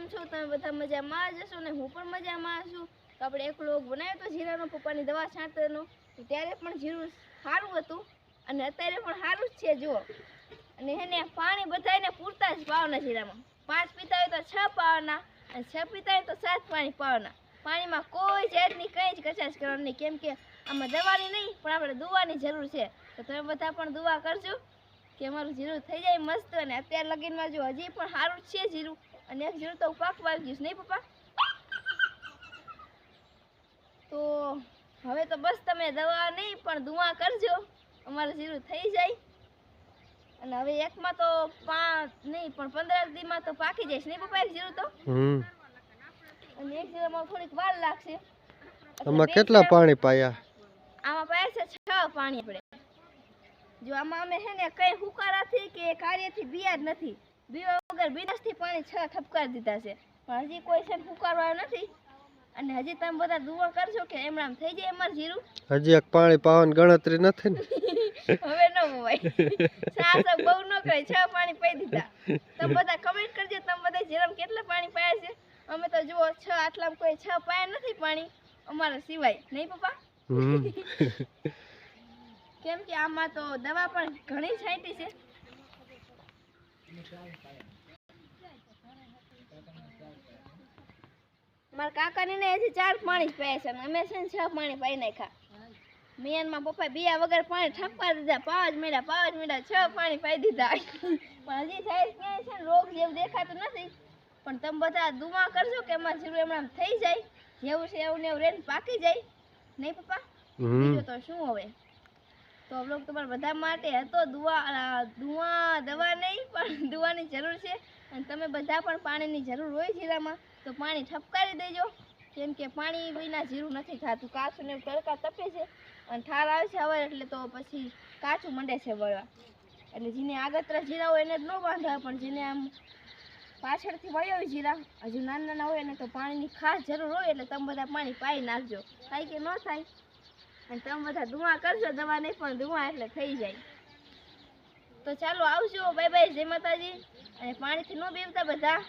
કેમ છો, તમે બધા મજામાં જ હશો ને? હું પણ મજામાં છું. તો આપણે એક લોગ બનાવ્યો હતો જીરાનો પપ્પાની દવા છાંટવાનો. ત્યારે પણ જીરું સારું હતું અને અત્યારે પણ સારું જ છે, જુઓ. અને એને પાણી બધાને પૂરતા જ પાવાના જીરામાં પાંચ પીતા હોય તો છ પાવાના અને છ પીતા હોય તો સાત પાણી પાવાના. પાણીમાં કોઈ જાતની કંઈ જ કચાશ કરવાની કેમ કે આમાં દવાની નહીં, પણ આપણે દુવાની જરૂર છે. તો તમે બધા પણ દુવા કરજો. કે અમારું જીરું થઈ જાય મસ્ત અને અત્યારે લગીનમાં જો હજી પણ સારું છે જીરું. અને એક જીરું તો પાકવા આવી ગયું નહીં પપ્પા? તો હવે તો બસ તમે દવા નહીં પણ દુઆ કરજો. અમારું જીરું થઈ જાય. અને હવે એકમાં તો પાંચ નહીં પણ પંદર દીમાં તો પાકી જાય નહીં પપ્પા એક જીરું તો? હમ. અને એક જીરામાં થોડીક વાર લાગશે. આમાં કેટલા પાણી પાયા? આમાં પાયા છે છ પાણી આપણે. જો આમાં અમે છે ને કઈ હુકારાથી કે કાર્યથી બીયા જ નથી. બીવા વગર બિનાસથી પાણી છ ઠપકાર દીધા છે. પણ હજી કોઈ છે ને હુકારો આવ્યો નથી. અને હજી તમે બધા દુવા કરજો કે એમ આમ થઈ જાય એમાં જીરું. હજી એક પાણી પાવાની ગણતરી નથી ને. હવે ન મોવાય સાસ બહુ ન કરે છ પાણી પાઈ દીધા. તમે બધા કમેન્ટ કરજો તમે બધા જીરામાં કેટલા પાણી પાયા છે? અમે તો જુઓ છ આટલામાં કોઈ છ પાયા નથી પાણી અમારા સિવાય. નહીં પપ્પા? કેમ કે આમાં તો દવા પણ ઘણી છાંટી છે. મારા કાકાને ને હજી ચાર પાણી જ પાય છે અમે છે ને છ પાણી પાઈ નાખ્યા. મિયાનમાં પપ્પા બિયા વગર પાણી ઠપવા દીધા પાંચ જ મેળા મીડા છ પાણી પાઈ દીધા. પણ હજી સાઈઝ ક્યાંય છે ને રોગ જેવું દેખાતું નથી. પણ તમે બધા દુમા કરજો કે એમાં જીરું એમણામ થઈ જાય. જેવું છે એવું ને એવું રેન પાકી જાય. નહીં પપ્પા? બીજું તો શું હવે? તો બ્લોગ તમારા બધા માટે હતો. દુવા ધુવા દવા નહીં, પણ દુવાની જરૂર છે. અને તમે બધા પણ પાણીની જરૂર હોય જીરામાં, તો પાણી ઠપકારી દેજો. કેમ કે પાણી વિના જીરું નથી થતું. કાચું ને તડકા તપે છે. અને ઠાર આવે છે હવે, એટલે તો પછી કાચું મંડે છે વળવા. એટલે જેને આગતરા જીરા હોય એને જ ન બાંધાય પણ જેને આમ પાછળથી વળ્યો હોય જીરા, હજુ નાના નાના હોય એને તો પાણીની ખાસ જરૂર હોય, એટલે તમે બધા પાણી પાઈ નાખજો. થાય કે ન થાય? અને તમે બધા ધુમા કરજો, દવા નહીં પણ ધુમા એટલે થઈ જાય. તો ચાલો આવજો, બાય બાય, જય માતાજી. અને પાણીથી ન બેવતા બધા.